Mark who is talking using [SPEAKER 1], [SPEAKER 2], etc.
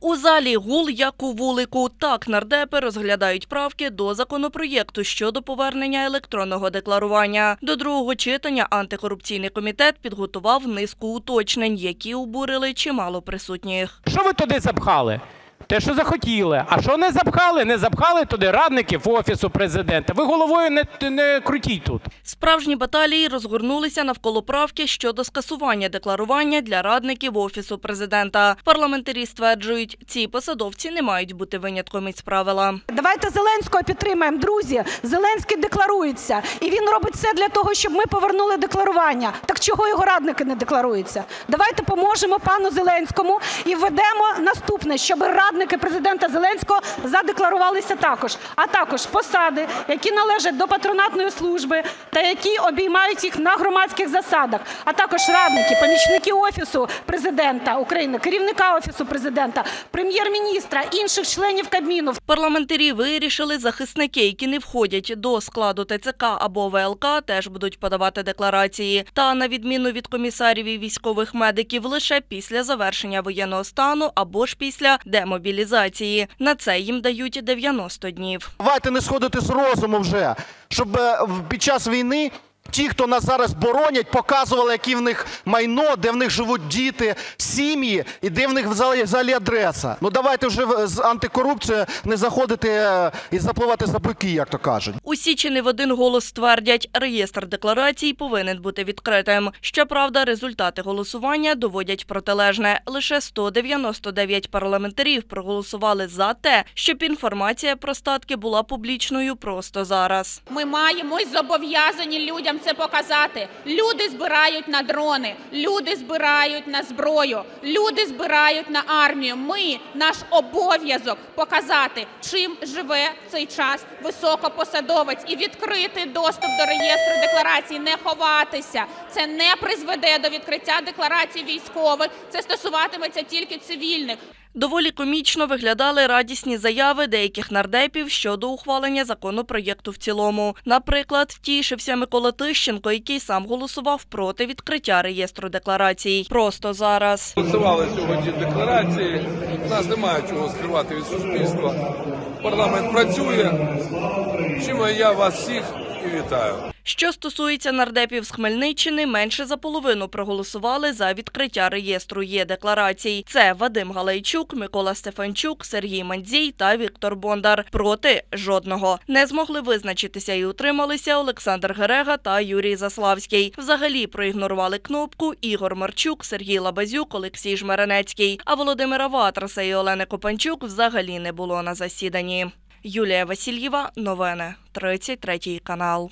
[SPEAKER 1] У залі гул як у вулику. Так нардепи розглядають правки до законопроєкту щодо повернення електронного декларування. До другого читання антикорупційний комітет підготував низку уточнень, які обурили чимало присутніх.
[SPEAKER 2] Що ви туди запхали? Те, що захотіли. А що не запхали? Не запхали туди радників офісу президента. Ви головою не, не крутіть тут.
[SPEAKER 1] Справжні баталії розгорнулися навколо правки щодо скасування декларування для радників офісу президента. Парламентарі стверджують, ці посадовці не мають бути винятком із правила.
[SPEAKER 3] Давайте Зеленського підтримаємо, друзі. Зеленський декларується, і він робить все для того, щоб ми повернули декларування. Так чого його радники не декларуються? Давайте поможемо пану Зеленському і введемо наступне, щоб радники президента Зеленського задекларувалися також. А також посади, які належать до патронатної служби та які обіймають їх на громадських засадах, а також радники, помічники офісу президента України, керівника офісу президента, прем'єр-міністра, інших членів Кабміну.
[SPEAKER 1] Парламентарі вирішили, захисники, які не входять до складу ТЦК або ВЛК, теж будуть подавати декларації. Та на відміну від комісарів і військових медиків, лише після завершення воєнного стану або ж після демобілізації. На це їм дають 90 днів.
[SPEAKER 4] Давайте не сходити з розуму вже, щоб е, під час війни ті, хто нас зараз боронять, показували, які в них майно, де в них живуть діти, сім'ї і де в них взагалі, взагалі адреса. Ну давайте вже з антикорупцією не заходити е, і запливати за бики, як то кажуть.
[SPEAKER 1] Усі чи не в один голос ствердять, реєстр декларацій повинен бути відкритим. Щоправда, результати голосування доводять протилежне. Лише 199 парламентарів проголосували за те, щоб інформація про статки була публічною просто зараз.
[SPEAKER 5] Ми маємо зобов'язані людям це показати. Люди збирають на дрони, люди збирають на зброю, люди збирають на армію. Ми наш обов'язок показати, чим живе цей час високопосадовець і відкрити доступ до реєстру декларацій, не ховатися. Це не призведе до відкриття декларацій військових. Це стосуватиметься тільки цивільних.
[SPEAKER 1] Доволі комічно виглядали радісні заяви деяких нардепів щодо ухвалення законопроєкту в цілому. Наприклад, тішився Микола Тищенко, який сам голосував проти відкриття реєстру декларацій. Просто зараз.
[SPEAKER 6] Голосували сьогодні декларації. У нас немає чого скривати від суспільства. Парламент працює. Чим я вас всіх і вітаю.
[SPEAKER 1] Що стосується нардепів з Хмельниччини, менше за половину проголосували за відкриття реєстру є декларацій. Це Вадим Галайчук, Микола Стефанчук, Сергій Мандзій та Віктор Бондар. Проти жодного не змогли визначитися і утрималися Олександр Герега та Юрій Заславський. Взагалі проігнорували кнопку Ігор Марчук, Сергій Лабазюк, Олексій Жмеренецький. А Володимира Ватраса і Олени Копанчук взагалі не було на засіданні. Юлія Васильєва, новини, 33 канал.